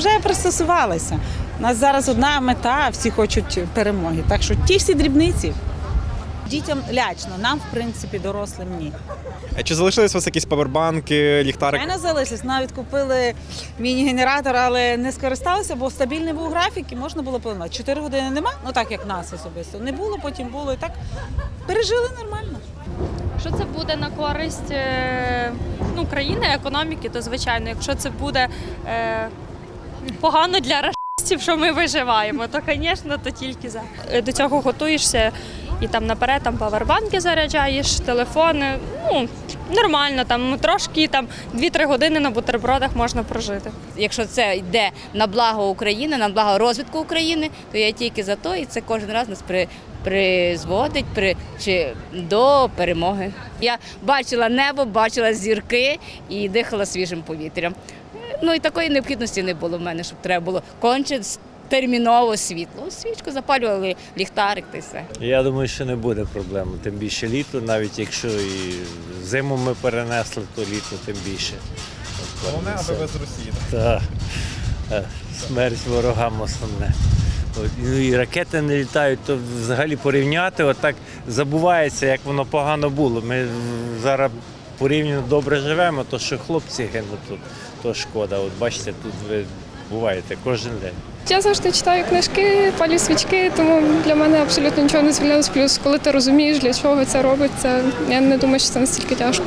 вже пристосувалися. У нас зараз одна мета, всі хочуть перемоги. Так що ті всі дрібниці. Дітям лячно, нам, в принципі, дорослим ні. Е, Чи залишились у вас якісь павербанки, У ліхтарик? мене залишилось, навіть купили міні-генератор, але не скористалися, бо стабільний був графік і можна було планувати. Чотири години нема, ну так як нас особисто. Не було, потім було і так пережили нормально. Якщо це буде на користь е, ну, країни, економіки, то звичайно, якщо це буде е, погано для расистів, що ми виживаємо, то, звісно, то тільки за. Е, До цього готуєшся і там наперед там павербанки заряджаєш, телефони. Ну, нормально, там трошки там 2-3 години на бутербродах можна прожити. Якщо це йде на благо України, на благо розвитку України, то я тільки за то, і це кожен раз нас при, призводить при, чи до перемоги. Я бачила небо, бачила зірки і дихала свіжим повітрям. Ну і такої необхідності не було в мене, щоб треба було конче терміново світло. Свічку запалювали, ліхтарик та й все. Я думаю, що не буде проблем. Тим більше літо, навіть якщо і зиму ми перенесли, то літо тим більше. Головне, аби без Росії. Та, е, смерть ворогам основне. Ну і ракети не літають, то взагалі порівняти, отак забувається, як воно погано було. Ми зараз порівняно добре живемо, то що хлопці гинуть тут, то шкода. От бачите, тут ви буваєте кожен день. Я завжди читаю книжки, палю свічки, тому для мене абсолютно нічого не звільнилось. Плюс, коли ти розумієш, для чого це робиться, я не думаю, що це настільки тяжко.